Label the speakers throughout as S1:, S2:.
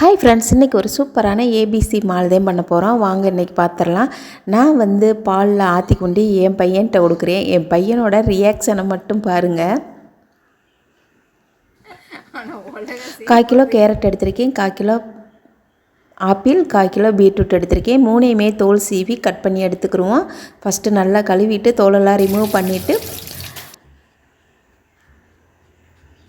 S1: Hi friends இன்றைக்கி ஒரு சூப்பரான ஏபிசி மால்தான் பண்ண போகிறோம் வாங்க இன்றைக்கி பார்த்துடலாம் நான் வந்து பாலில் ஆற்றி கொண்டு என் பையன்கிட்ட கொடுக்குறேன். என் பையனோட ரியாக்ஷனை மட்டும் பாருங்கள் கால் கிலோ கேரட் எடுத்திருக்கேன். கால் கிலோ ஆப்பிள் கால் கிலோ பீட்ரூட் எடுத்திருக்கேன். மூணையுமே தோல் சீவி கட் பண்ணி எடுத்துக்கிருவோம் ஃபஸ்ட்டு நல்லா கழுவிட்டு தோலெல்லாம் ரிமூவ் பண்ணிவிட்டு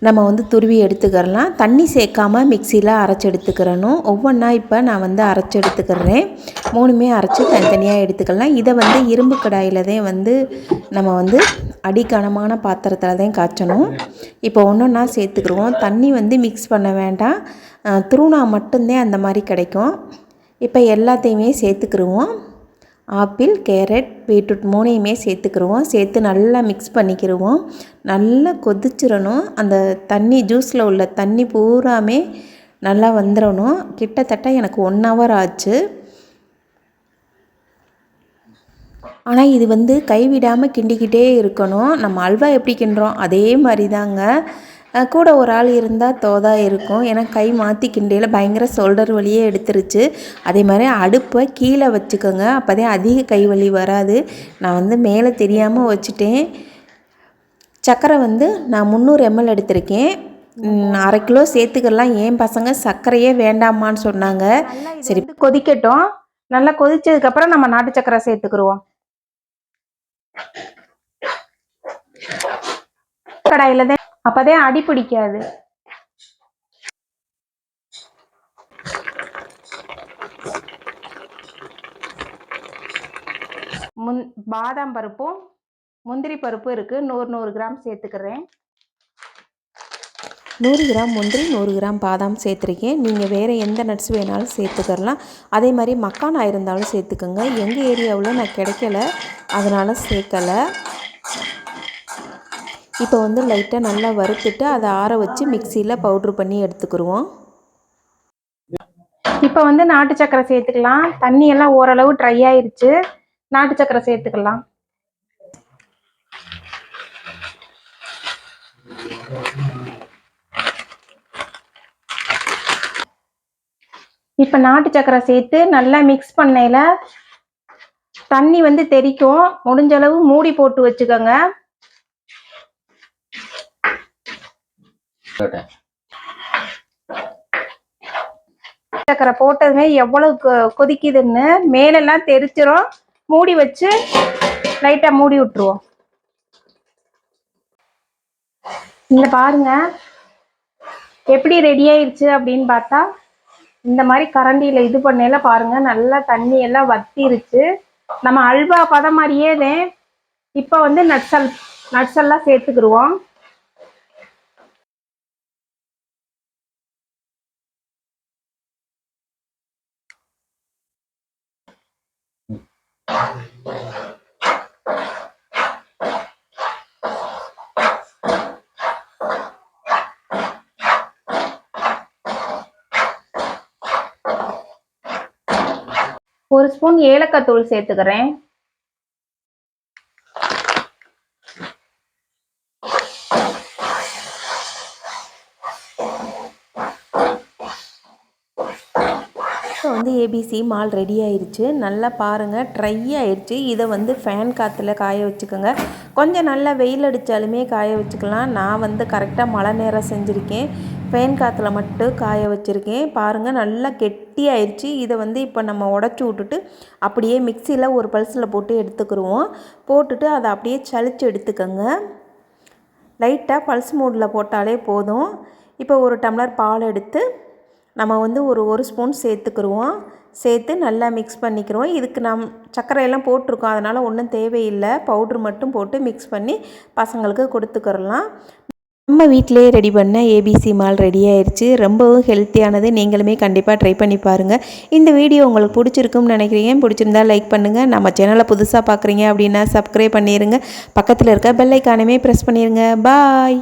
S1: நம்ம வந்து துருவி எடுத்துக்கிறலாம். தண்ணி சேர்க்காமல் மிக்சியில் அரைச்சி எடுத்துக்கிறணும். ஒவ்வொன்றா இப்போ நான் வந்து அரைச்சி எடுத்துக்கிறேன். மூணுமே அரைச்சி தனித்தனியாக எடுத்துக்கலாம். இதை வந்து இரும்பு கடாயில் தான் வந்து நம்ம வந்து அடிக்கனமான பாத்திரத்தில் தான் காய்ச்சணும். இப்போ ஒன்று ஒன்றா சேர்த்துக்கிடுவோம். தண்ணி வந்து மிக்ஸ் பண்ண வேண்டாம். துருணா மட்டும்தான் அந்த மாதிரி கிடைக்கும். இப்போ எல்லாத்தையுமே சேர்த்துக்கிடுவோம். ஆப்பிள் கேரட் பீட்ரூட் மூணையுமே சேர்த்துக்கிருவோம். சேர்த்து நல்லா மிக்ஸ் பண்ணிக்கிடுவோம் நல்லா கொதிச்சிடணும் அந்த தண்ணி ஜூஸில் உள்ள தண்ணி பூராமே நல்லா வந்துடணும் கிட்டத்தட்ட எனக்கு ஒன் ஹவர் ஆச்சு. ஆனால் இது வந்து கைவிடாமல் கிண்டிக்கிட்டே இருக்கணும். நம்ம அல்வா எப்படி கிண்டுறோம்? அதே மாதிரி தாங்க கூட ஒரு ஆள் இருந்தால் தோதா இருக்கும். ஏன்னா கை மாற்றி கிண்டையில் பயங்கர ஷோல்டர் வலியே எடுத்துருச்சு. அதே மாதிரி அடுப்பை கீழே வச்சுக்கோங்க. அப்போ தான் அதிக கை வலி வராது. நான் வந்து மேலே தெரியாமல் வச்சுட்டேன். சர்க்கரை வந்து நான் முந்நூறு எம்எல் எடுத்திருக்கேன். அரை கிலோ சேர்த்துக்கலாம். ஏன் பசங்க சர்க்கரையே வேண்டாமான்னு சொன்னாங்க. சரி.
S2: கொதிக்கட்டும். நல்லா கொதிச்சதுக்கப்புறம் நம்ம நாட்டு சக்கரை சேர்த்துக்கிருவோம். கடாயில தான் அப்பதான் அடி பிடிக்காது. முந் பாதாம் பருப்பும் முந்திரி பருப்பும் இருக்கு. நூறு நூறு கிராம் சேர்த்துக்கிறேன்.
S1: நூறு கிராம் முந்திரி நூறு கிராம் பாதாம் சேர்த்துருக்கேன். நீங்கள் வேறு எந்த நட்ஸ் வேணாலும் சேர்த்துக்கலாம் அதே மாதிரி மக்கானா இருந்தாலும் சேர்த்துக்கோங்க. எங்கள் ஏரியாவில் நான் கிடைக்கல. அதனால் சேர்க்கலை. இப்போ வந்து லைட்டாக நல்லா வறுத்துட்டு அதை ஆற வச்சு மிக்சியில் பவுட்ரு பண்ணி எடுத்துக்கிடுவோம்
S2: இப்போ வந்து நாட்டு சக்கரை சேர்த்துக்கலாம். தண்ணி எல்லாம் ஓரளவு ட்ரை ஆயிருச்சு. நாட்டு சக்கரை சேர்த்துக்கலாம். இப்போ நாட்டு சக்கரை சேர்த்து நல்லா மிக்ஸ் பண்ணையில் தண்ணி வந்து தெறிக்கும். முடிஞ்ச அளவு மூடி போட்டு வச்சுக்கோங்க. சக்கரை போட்டதுமே எவ்வளவு கொ- கொதிக்குதுன்னு மேலெல்லாம் தெரிச்சிரும் மூடி வச்சு லைட்டா மூடி விட்டுருவோம். இந்த பாருங்க. எப்படி ரெடி ஆயிடுச்சு அப்படின்னு பார்த்தா இந்த மாதிரி கரண்டியில இது பண்ணல பாருங்க. நல்லா தண்ணி எல்லாம் வத்திருச்சு. நம்ம அல்வா பதம் மாதிரியே இப்ப இப்போ வந்து நட்ஸல் நட்ஸ் எல்லாம் சேர்த்துக்கிருவோம். ஒரு ஸ்பூன் ஏலக்காய் தூள் சேர்த்துக்கிறேன்.
S1: இப்போ வந்து ஏபிசி மால் ரெடி ஆயிடுச்சு நல்லா பாருங்கள் ட்ரை ஆயிடுச்சு இதை வந்து ஃபேன் காற்றுல காய வச்சுக்கோங்க. கொஞ்சம் நல்லா வெயில் அடித்தாலுமே காய வச்சுக்கலாம். நான் வந்து கரெக்டாக மழை நேரம் செஞ்சுருக்கேன். ஃபேன் காற்றுல மட்டும் காய வச்சுருக்கேன். பாருங்கள் நல்லா கெட்டி ஆயிடுச்சு இதை வந்து இப்போ நம்ம உடச்சி விட்டுட்டு அப்படியே மிக்சியில் ஒரு பல்ஸில் போட்டு எடுத்துக்கிருவோம். போட்டுட்டு அதை அப்படியே சளிச்சு எடுத்துக்கோங்க. லைட்டாக பல்ஸ் மூடில் போட்டாலே போதும். இப்போ ஒரு டம்ளர் பால் எடுத்து நம்ம வந்து ஒரு ஒரு ஸ்பூன் சேர்த்துக்குருவோம். சேர்த்து நல்லா மிக்ஸ் பண்ணிக்கிறோம் இதுக்கு நம் சர்க்கரையெல்லாம் போட்டிருக்கோம். அதனால் ஒன்றும் தேவையில்லை. பவுட்ரு மட்டும் போட்டு மிக்ஸ் பண்ணி பசங்களுக்கு கொடுத்துக்கிறலாம் நம்ம வீட்டிலே ரெடி பண்ண ஏபிசி மால் ரெடி ஆயிடுச்சு ரொம்பவும் ஹெல்த்தியானது நீங்களுமே கண்டிப்பாக ட்ரை பண்ணி பாருங்கள் இந்த வீடியோ உங்களுக்கு பிடிச்சிருக்கும்னு நினைக்கிறீங்க. பிடிச்சிருந்தா லைக் பண்ணுங்கள் நம்ம சேனலை புதுசாக பார்க்குறீங்க அப்படின்னா சப்ஸ்கிரைப் பண்ணிடுங்க பக்கத்தில் இருக்க பெல் ஐக்கானுமே ப்ரெஸ் பண்ணிடுங்க பாய்